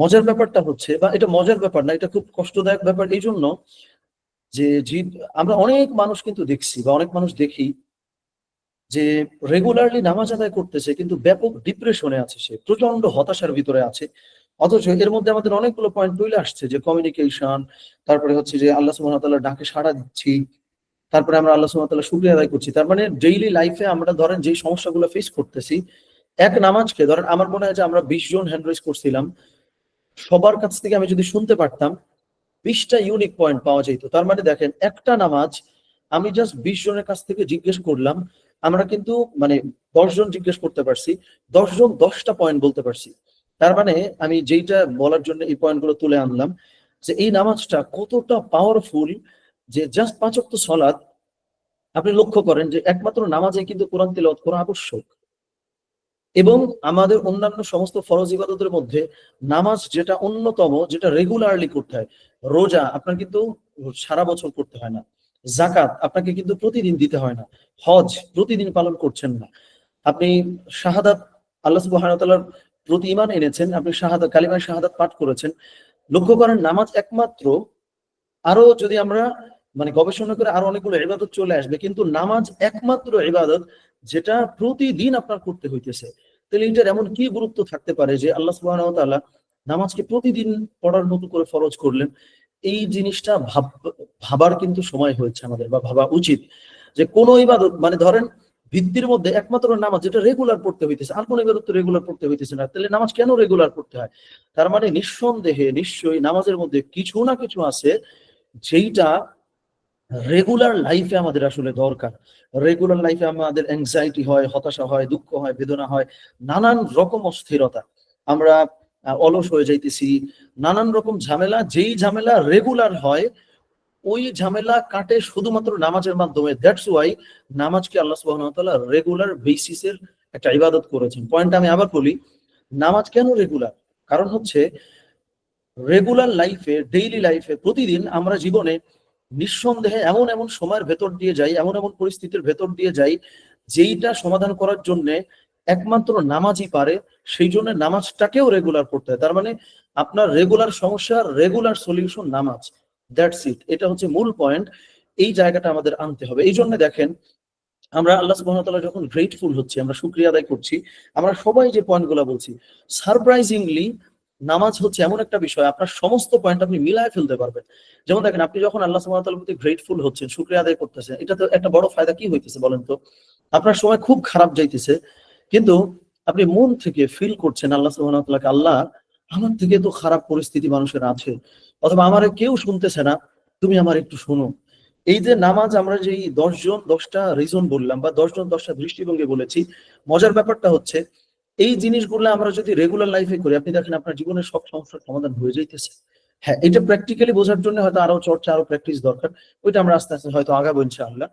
মজার ব্যাপারটা হচ্ছে, বা এটা মজার ব্যাপার না, এটা খুব কষ্টদায়ক ব্যাপার এই জন্য যে জীব আমরা অনেক মানুষ কিন্তু দেখছি, বা অনেক মানুষ দেখি যে রেগুলারলি নামাজ আদায় করতেছে, কিন্তু ব্যাপক ডিপ্রেশনে আছে সে প্রচণ্ড হতাশার ভিতরে আছে। অথচ এর মধ্যে আমাদের অনেকগুলো পয়েন্ট তুলে আসছে যে কমিউনিকেশন তারপরে হচ্ছে যে আল্লাহ সুবহানাহু ডাকে সাড়া দিচ্ছি, তারপরে আমরা আল্লাহ সুবহানাহু শুক্রিয়া আদায় করছি। তার মানে ডেইলি লাইফে আমরা ধরেন যে সমস্যাগুলো ফেস করতেছি, এক নামাজকে ধরেন আমার মনে হয় যে আমরা বিশ জন হ্যান্ড রেজ করছিলাম সবার কাছ থেকে আমি যদি শুনতে পারতাম, বিশটা ইউনিক পয়েন্ট পাওয়া যেত। তার মানে দেখেন, একটা নামাজ আমি জাস্ট বিশ জনের কাছ থেকে জিজ্ঞেস করলাম, আমরা কিন্তু মানে দশ জন জিজ্ঞেস করতে পারছি, দশ জন দশটা পয়েন্ট বলতে পারছি। তার মানে আমি যেইটা বলার জন্য এই পয়েন্টগুলো তুলে আনলাম, যে এই নামাজটা কতটা পাওয়ারফুল যে জাস্ট পাঁচ অক্ট সলাদ আপনি লক্ষ্য করেন যে একমাত্র নামাজে কিন্তু কোরআন তেলাওয়াত করা আবশ্যক। এবং আমাদের অন্যান্য সমস্ত ফরজ ইবাদতের মধ্যে নামাজ যেটা অন্যতম, যেটা রেগুলারলি করতে হয়, রোজা আপনার কিন্তু সারা বছর করতে হয় না জাকাত আপনাকে কিন্তু প্রতিদিন দিতে হয় না, হজ প্রতিদিন পালন করছেন না। আপনি শাহাদাত, আল্লাহ সুবহানাহু প্রতি ইমান এনেছেন, আপনি শাহাদাত, কালিমায় শাহাদাত পাঠ করেছেন, লক্ষ্য করেন নামাজ একমাত্র আরও যদি আমরা মানে গবেষণা করে আরও অনেকগুলো ইবাদত চলে আসবে, কিন্তু নামাজ একমাত্র ইবাদত যেটা প্রতিদিন আপনার করতে হইতেছে। তাহলে এটার এমন কি গুরুত্ব থাকতে পারে যে আল্লাহ তাআলা নামাজকে প্রতিদিন পড়ার মতো করে ফরজ করলেন? এই জিনিসটা ভাব, ভাবার কিন্তু সময় হয়েছে আমাদের বা ভাবা উচিত যে কোন ইবাদত মানে ধরেন ভিত্তির মধ্যে একমাত্র নামাজ যেটা রেগুলার পড়তে হইতেছে, আর কোন ইবাদত রেগুলার পড়তে হইতেছে না। তাহলে নামাজ কেন রেগুলার পড়তে হয়? তার মানে নিঃসন্দেহে, নিশ্চয়ই নামাজের মধ্যে কিছু না কিছু আছে যেইটা রেগুলার লাইফে আমাদের আসলে দরকার। রেগুলার লাইফে আমাদের অ্যাংজাইটি হয়, হতাশা হয়, দুঃখ হয়, বেদনা হয়, নানান রকম অস্থিরতা। আমরা অলস হয়ে যাইতেছি, নানান রকম ঝামেলা, যেই ঝামেলা রেগুলার হয়, ওই ঝামেলা কাটে শুধুমাত্র নামাজের মাধ্যমে। দ্যাটস ওয়াই নামাজকে আল্লাহ তাআলা রেগুলার বেসিসের একটা ইবাদত করেছেন। পয়েন্ট আমি আবার বলি, নামাজ কেন রেগুলার কারণ হচ্ছে রেগুলার লাইফে ডেইলি লাইফে প্রতিদিন আমরা জীবনে নিঃসন্দেহে এমন এমন সময়ের ভেতর দিয়ে যাই, এমন এমন পরিস্থিতির ভেতর দিয়ে যাই, যেইটা সমাধান করার জন্য একমাত্র নামাজই পারে, সেই জন্য নামাজটাকেও রেগুলার করতে হয়। তার মানে আপনার রেগুলার সমস্যার রেগুলার সলিউশন নামাজ। দ্যাটস ইট এটা হচ্ছে মূল পয়েন্ট এই জায়গাটা আমাদের আনতে হবে। এই জন্য দেখেন, আমরা আল্লাহ সুবহানাহু যখন গ্রেটফুল হচ্ছি, আমরা শুকরিয়া আদায় করছি, আমরা সবাই যে পয়েন্টগুলো বলছি সারপ্রাইজিংলি নামাজ হচ্ছে এমন একটা বিষয়, আপনার সমস্ত পয়েন্ট আপনি মিলায় ফেলতে পারবেন। যেমন দেখেন, আপনি যখন আল্লাহ সুবহানাহু প্রতি গ্রেটফুল হচ্ছেন, শুকরিয়া আদায় করতেছেন, এটা তো একটা বড় ফায়দা কি হইতেছে বলেন তো? আপনার সময় খুব খারাপ যাইতেছে, কিন্তু আপনি মন থেকে ফিল করছেন আল্লাহ সুবহানাহু আল্লাহ আমার থেকে তো খারাপ পরিস্থিতি মানুষের আছে, অথবা আমার কেউ শুনতেছে না, তুমি আমার একটু শোনো। এই যে নামাজ আমরা যে দশজন দশটা রিজন বললাম, বা দশজন দশটা দৃষ্টিভঙ্গি বলেছি, মজার ব্যাপারটা হচ্ছে এই জিনিসগুলো আমরা যদি রেগুলার লাইফে করি, আপনি দেখেন আপনার জীবনের সব সমস্যার সমাধান হয়ে যাইতেছে। হ্যাঁ এটা প্র্যাকটিক্যালি বোঝার জন্য হয়তো আরও চর্চা, আরও প্র্যাকটিস দরকার। ওইটা আমরা আস্তে আস্তে হয়তো আগাবো ইনশাআল্লাহ।